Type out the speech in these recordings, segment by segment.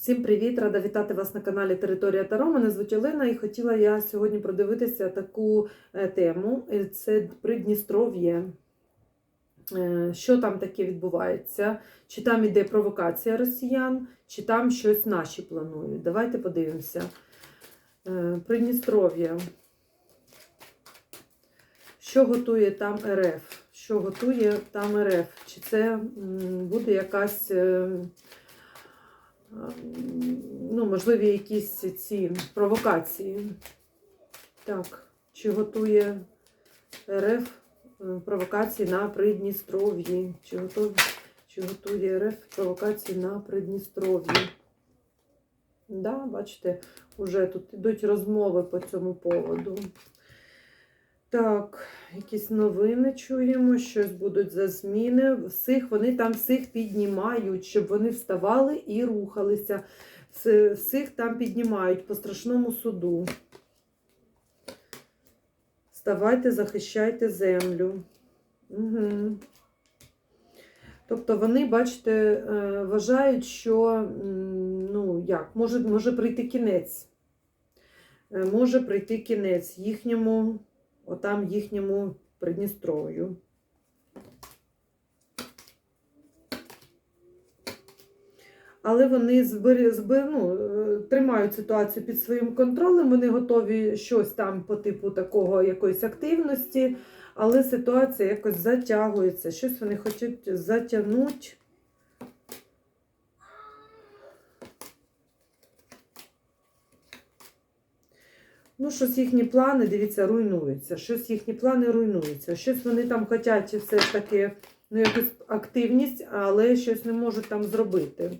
Всім привіт! Рада вітати вас на каналі Територія Таро. Мене звуть Олена і хотіла я сьогодні продивитися таку е, тему. Е, Це Придністров'я. Е, Що там таке відбувається? Чи там іде провокація росіян, чи там щось наші планують? Давайте подивимося. Придністров'я. Що готує там РФ? Що готує там РФ? Чи це буде якась. Е, ну, можливі якісь ці провокації. Так, чи готує РФ е, провокації на Придністров'ї? Чи, готов... чи готує РФ провокації на Придністров'ї? Да, бачите, вже тут йдуть розмови по цьому поводу. Так, якісь новини чуємо, щось будуть за зміни. Всіх вони там всіх піднімають, щоб вони вставали і рухалися. Всіх там піднімають по страшному суду. Вставайте, захищайте землю. Угу. Тобто вони, бачите, е, вважають, що ну, як, може, може прийти кінець. Е, Може прийти кінець їхньому отам їхньому Придністров'ю. Але вони збери, збер, ну, е, тримають ситуацію під своїм контролем, вони готові щось там по типу такого якоїсь активності, але ситуація якось затягується. Щось вони хочуть затягнути. Ну, щось їхні плани, дивіться, руйнуються. Щось їхні плани руйнуються. Щось вони там хочуть все ж таки, ну, якусь активність, але щось не можуть там зробити.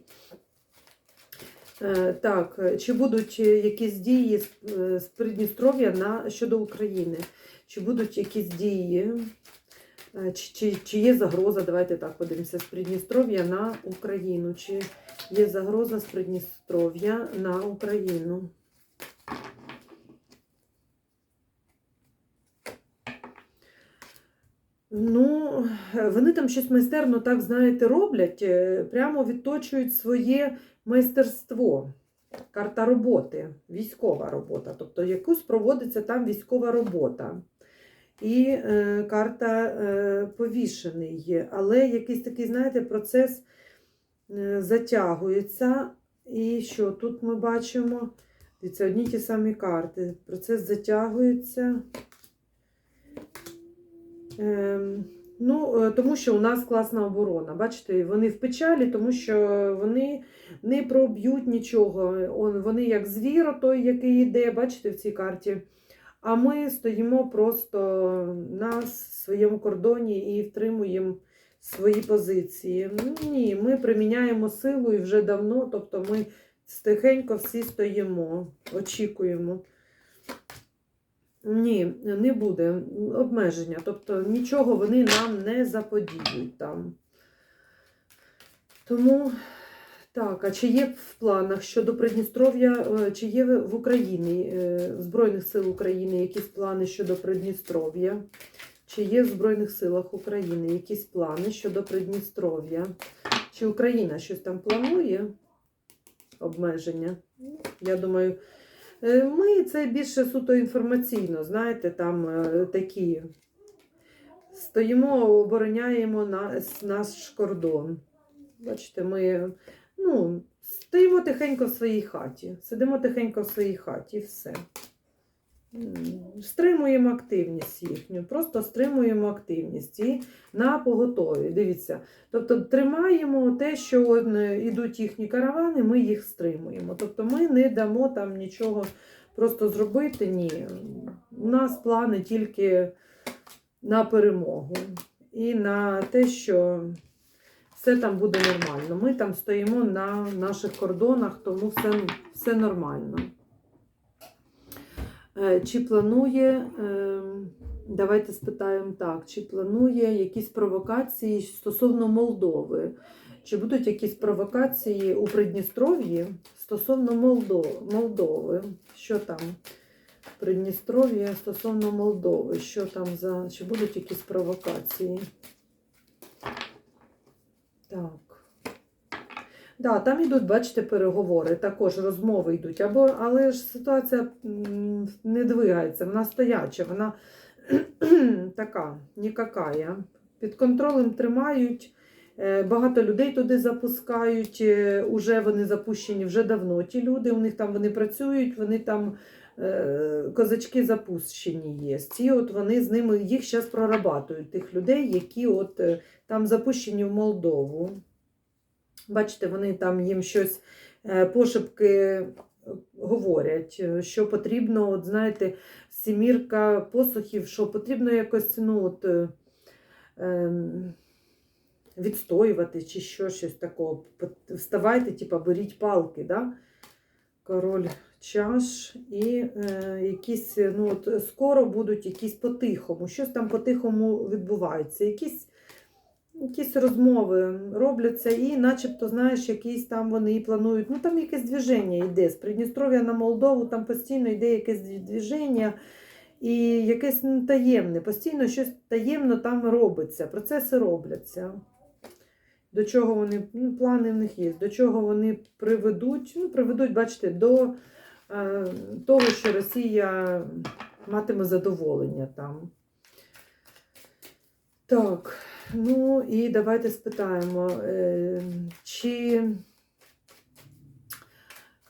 Е, Так, чи будуть якісь дії з, е, з Придністров'я на, щодо України? Чи будуть якісь дії? Е, Чи, чи, чи є загроза, давайте так подивимося, з Придністров'я на Україну? Чи є загроза з Придністров'я на Україну? Ну, вони там щось майстерно, так знаєте, роблять, е, прямо відточують своє майстерство. Карта роботи, військова робота. Тобто якусь проводиться там військова робота. І е, карта е, повішений є. Але якийсь такий, знаєте, процес е, затягується. І що тут ми бачимо? Дивіться, одні ті самі карти. Процес затягується. Ем, ну, е, тому що у нас класна оборона. Бачите, вони в печалі, тому що вони не проб'ють нічого. Вони як звіро, той, який йде, бачите, в цій карті. А ми стоїмо просто на своєму кордоні і втримуємо свої позиції. Ну, Ні, ми приміняємо силу і вже давно, тобто ми тихенько всі стоїмо, очікуємо. Ні, не буде обмеження. Тобто нічого вони нам не заподіють там. Тому, так, а чи є в планах щодо Придністров'я, е, чи є в Україні, е, Збройних сил України якісь плани щодо Придністров'я? Чи є в Збройних силах України якісь плани щодо Придністров'я? Чи Україна щось там планує? Обмеження? Я думаю, Ми це більше суто інформаційно, знаєте, там е, такі. Стоїмо, обороняємо наш, наш кордон. Бачите, ми ну, стоїмо тихенько в своїй хаті, сидимо тихенько в своїй хаті і все. Стримуємо активність їхню, просто стримуємо активність і на поготові. Дивіться. Тобто тримаємо те, що е, йдуть їхні каравани, ми їх стримуємо. Тобто ми не дамо там нічого просто зробити. Ні. У нас плани тільки на перемогу і на те, що все там буде нормально. Ми там стоїмо на наших кордонах, тому все, все нормально. Е, Чи планує, е, давайте спитаємо так, чи планує якісь провокації стосовно Молдови? Чи будуть якісь провокації у Придністров'ї стосовно Молдови? Що там? Придністров'я стосовно Молдови. Що там за. Чи будуть якісь провокації? Так. Да, там йдуть, бачите, переговори, також розмови йдуть. Або, але ж ситуація не двигається, вона стояча, вона така, нікакая. Під контролем тримають. е, Багато людей туди запускають, е, уже вони запущені вже давно. Ті люди, у них там вони працюють, вони там е, козачки запущені є. Ці от вони з ними їх зараз прорабатують, тих людей, які от там запущені в Молдову. Бачите, вони там їм щось е, пошепки е, говорять, е, що потрібно, от знаєте, сімірка посухів, що потрібно якось ну, от, ем, відстоювати чи що, щось такого. Вставайте, типа, беріть палки, да? король чаш і е, якісь, ну, от, скоро будуть якісь по-тихому, щось там по-тихому відбувається, якісь якісь розмови робляться, і начебто, знаєш, якісь там вони і планують. Ну там якесь движення йде. З Придністров'я на Молдову там постійно йде якесь дві- движення і якесь ну, таємне. Постійно щось таємно там робиться, процеси робляться. До чого вони, ну, плани в них є, до чого вони приведуть, ну, приведуть, бачите, до е, того, що Росія матиме задоволення там. Так, ну і давайте спитаємо, е, чи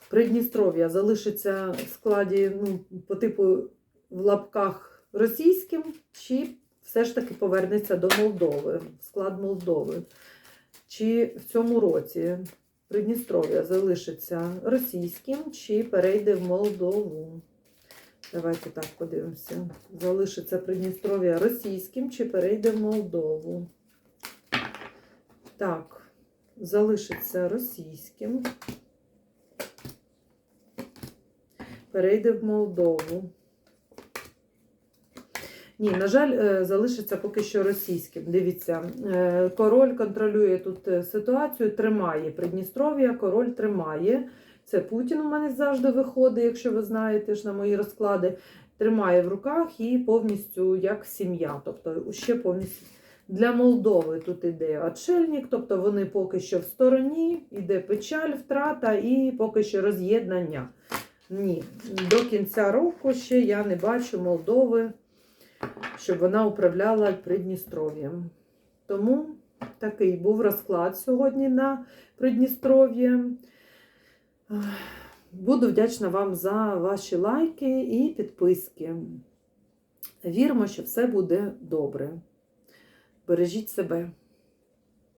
Придністров'я залишиться в складі, ну, по типу в лапках російським, чи все ж таки повернеться до Молдови, в склад Молдови. Чи в цьому році Придністров'я залишиться російським, чи перейде в Молдову? Давайте так подивимося. Залишиться Придністров'я російським чи перейде в Молдову? Так, залишиться російським. Перейде в Молдову. Ні, на жаль, е, залишиться поки що російським. Дивіться, е, король контролює тут е, ситуацію, тримає Придністров'я, король тримає. Це Путін у мене завжди виходить, якщо ви знаєте ж на мої розклади. Тримає в руках і повністю як сім'я. Тобто ще повністю для Молдови тут іде отшельник, тобто вони поки що в стороні, іде печаль, втрата і поки що роз'єднання. Ні, до кінця року ще я не бачу Молдови, щоб вона управляла Придністров'ям. Тому такий був розклад сьогодні на Придністров'я. Буду вдячна вам за ваші лайки і підписки. Віримо, що все буде добре. Бережіть себе.